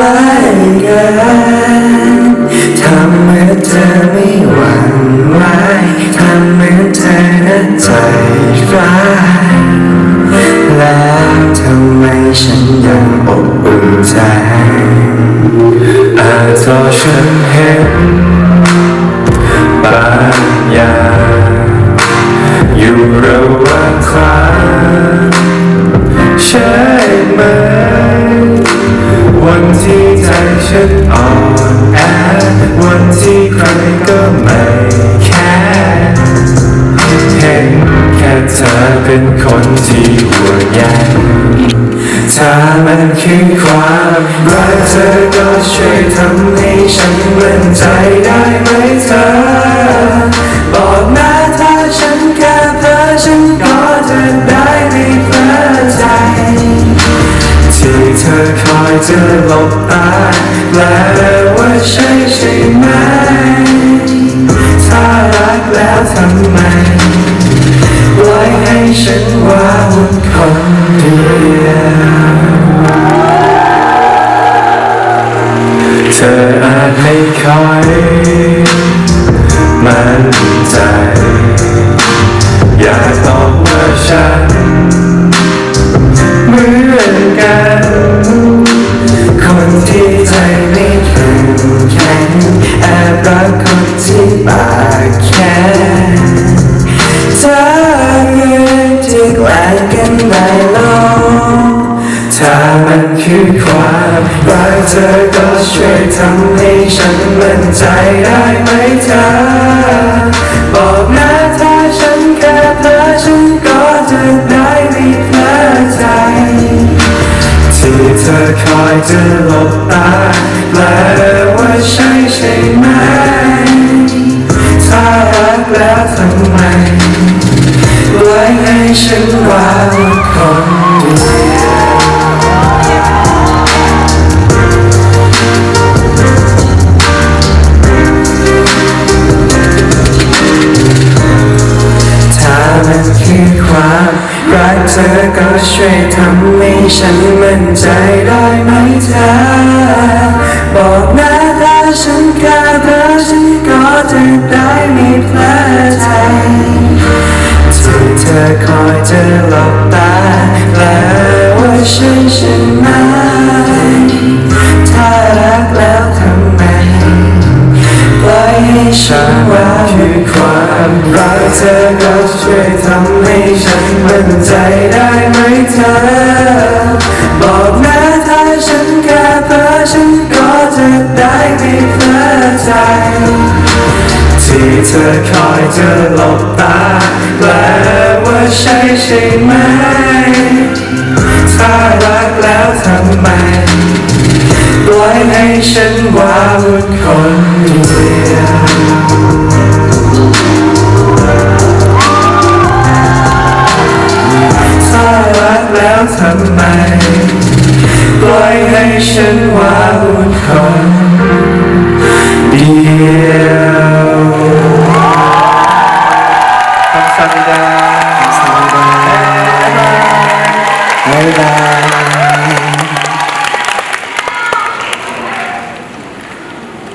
ล้กันทำเหมือนเธอไม่หวั่นไหวทำเหมือนเธอนั้นใจร้ายแล้วทำไมฉันยังอบอุ่นใจอาจเพราะฉันเห็นบางอย่างอยู่ระหว่างความใช่ไหม วันที่ใจฉันอ่อนแอวันที่ใครก็ไม่แค่เห็นแค่เธอเป็นคนที่ห่วงใยถ้ามันคือความรักเธอก็ช่วยทำให้ฉันมั่นใจได้ไหมเธอ อคอยจะหลบตาแปลว่าใช่ใช่ไหม ถ้ารักแล้วทำไมปล่อยให้ฉันว่าวุ่นคนเดียวเธออาจไม่คอย ลงถ้ามันคือความรักเธอก็ช่วยทำให้ฉันมั่นใจได้ไหมเธอ บอกนะถ้าฉันแค่เธอฉันก็จะได้ไม่เพลิดใจ ที่เธอคอยจะหลบตาแปลว่าใช่ใช่ไหม ถ้ารักแล้วทำไมปล่อยให้ฉันว่า ความรักเธอก็ช่วยทำให้ฉันมั่นใจได้ไหมเธอ บอกนะถ้าฉันแค่เธอฉันก็จะได้ไม่เพลิดใจที่เธอคอยจะหลับตาแล้ว่าฉัน ความรักเธอก็ช่วยทำให้ฉันมั่นใจได้ไหมเธอ บอกนะถ้าฉันแค่เธอฉันก็จะได้ไม่เพลิดใจที่เธอคอยจะหลบตาแปลว่าใช่ใช่ไหม ถ้ารักแล้วทำไมปล่อยให้ฉันวาวุ่นคนเดียว ทำไม ปล่อยให้ฉันว้าวุ่นคนเดียวขอบคำสัขอบคุณด้ญาบ๊ายบาย